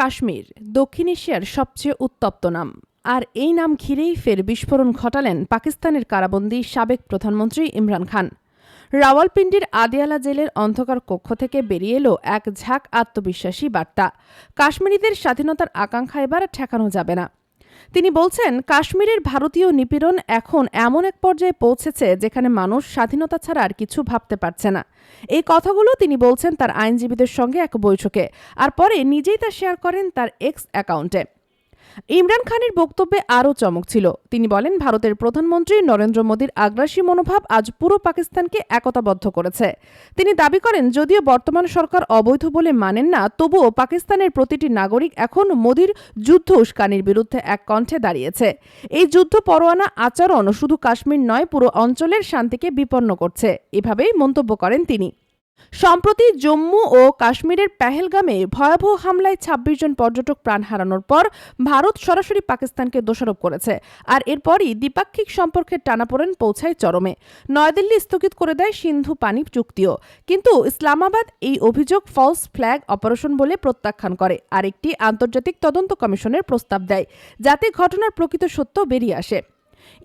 কাশ্মীর, দক্ষিণ এশিয়ার সবচেয়ে উত্তপ্ত নাম। আর এই নাম ঘিরেই ফের বিস্ফোরণ ঘটালেন পাকিস্তানের কারাবন্দী সাবেক প্রধানমন্ত্রী ইমরান খান। রাওয়ালপিন্ডির আদিয়ালা জেলের অন্ধকার কক্ষ থেকে বেরিয়ে এলো এক ঝাঁক আত্মবিশ্বাসী বার্তা। কাশ্মীরিদের স্বাধীনতার আকাঙ্ক্ষা এবার ঠেকানো যাবে না। তিনি বলছেন, কাশ্মীরের ভারতীয় নিপীড়ন এখন এমন এক পর্যায়ে পৌঁছেছে যেখানে মানুষ স্বাধীনতা ছাড়া আর কিছু ভাবতে পারছে না। এই কথাগুলো তিনি বলছেন তার আইনজীবীদের সঙ্গে এক বৈঠকে। আর পরে নিজেই তা শেয়ার করেন তার এক্স অ্যাকাউন্টে। ইমরান খানের বক্তব্যে আরও চমক ছিল। তিনি বলেন, ভারতের প্রধানমন্ত্রী নরেন্দ্র মোদীর আগ্রাসী মনোভাব আজ পুরো পাকিস্তানকে একতাবদ্ধ করেছে। তিনি দাবি করেন, যদিও বর্তমান সরকার অবৈধ বলে মানেন না, তবুও পাকিস্তানের প্রতিটি নাগরিক এখন মোদীর যুদ্ধ উস্কানির বিরুদ্ধে এক কণ্ঠে দাঁড়িয়েছে। এই যুদ্ধ পরোয়ানা আচরণ শুধু কাশ্মীর নয়, পুরো অঞ্চলের শান্তিকে বিপন্ন করছে। এভাবেই মন্তব্য করেন তিনি। সম্প্রতি জম্মু ও কাশ্মীরের পেহেলগামে ভয়াবহ হামলায় ২৬ জন পর্যটক প্রাণ হারানোর পর ভারত সরাসরি পাকিস্তানকে দোষারোপ করেছে। আর এরপরই দ্বিপাক্ষিক সম্পর্কের টানাপোড়েন পৌঁছায় চরমে। নয়াদিল্লি স্থগিত করে দেয় সিন্ধু পানি চুক্তিও। কিন্তু ইসলামাবাদ এই অভিযোগ ফলস ফ্ল্যাগ অপারেশন বলে প্রত্যাখ্যান করে। আর একটি আন্তর্জাতিক তদন্ত কমিশনের প্রস্তাব দেয়। যাতে ঘটনার প্রকৃত সত্য বেরিয়ে আসে।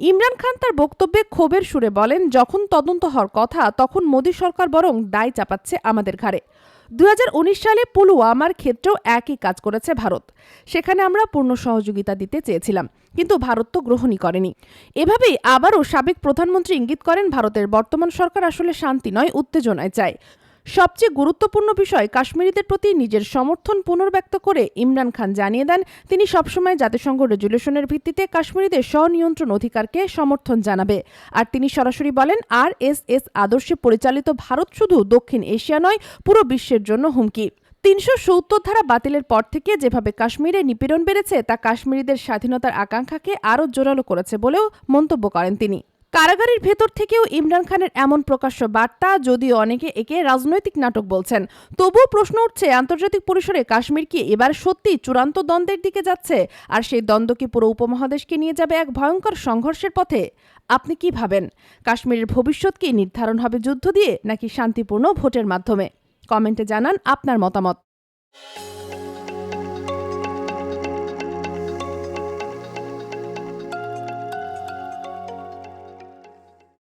ইমরান খান তার বক্তব্যে ক্ষোভের সুরে বলেন, যখন তদন্ত হওয়ার কথা, তখন মোদী সরকার বরং দায় চাপাচ্ছে আমাদের ঘাড়ে। দুই হাজার উনিশ সালে পুলওয়ামার ক্ষেত্রেও একই কাজ করেছে ভারত। সেখানে আমরা পূর্ণ সহযোগিতা দিতে চেয়েছিলাম, কিন্তু ভারত তো গ্রহণই করেনি। এভাবেই আবারও সাবেক প্রধানমন্ত্রী ইঙ্গিত করেন, ভারতের বর্তমান সরকার আসলে শান্তি নয়, উত্তেজনায় চায়। সবচেয়ে গুরুত্বপূর্ণ বিষয় কাশ্মীরিদের প্রতি নিজের সমর্থন পুনর্ব্যক্ত করে ইমরান খান জানিয়ে দেন, তিনি সবসময় জাতিসংঘ রেজুলেশনের ভিত্তিতে কাশ্মীরিদের স্বনিয়ন্ত্রণ অধিকারকে সমর্থন জানাবে। আর তিনি সরাসরি বলেন আর এস এস আদর্শে পরিচালিত ভারত শুধু দক্ষিণ এশিয়া নয়, পুরো বিশ্বের জন্য হুমকি। তিনশো সত্তর ধারা বাতিলের পর থেকে যেভাবে কাশ্মীরে নিপীড়ন বেড়েছে, তা কাশ্মীরিদের স্বাধীনতার আকাঙ্ক্ষাকে আরও জোরালো করেছে বলেও মন্তব্য করেন তিনি। কারাগারের ভেতর থেকেও ইমরান খানের এমন প্রকাশ্য বার্তা যদিও অনেকে একে রাজনৈতিক নাটক বলছেন। তবুও প্রশ্ন উঠছে, আন্তর্জাতিক পরিসরে কাশ্মীর কি এবার সত্যি চূড়ান্ত দ্বন্দ্বের দিকে যাচ্ছে? আর সেই দ্বন্দ্ব কি পুরো উপমহাদেশকে নিয়ে যাবে এক ভয়ঙ্কর সংঘর্ষের পথে? আপনি কি ভাবেন? কাশ্মীরের ভবিষ্যৎ কি নির্ধারণ হবে যুদ্ধ দিয়ে, নাকি শান্তিপূর্ণ ভোটের মাধ্যমে? কমেন্টে জানান আপনার মতামত।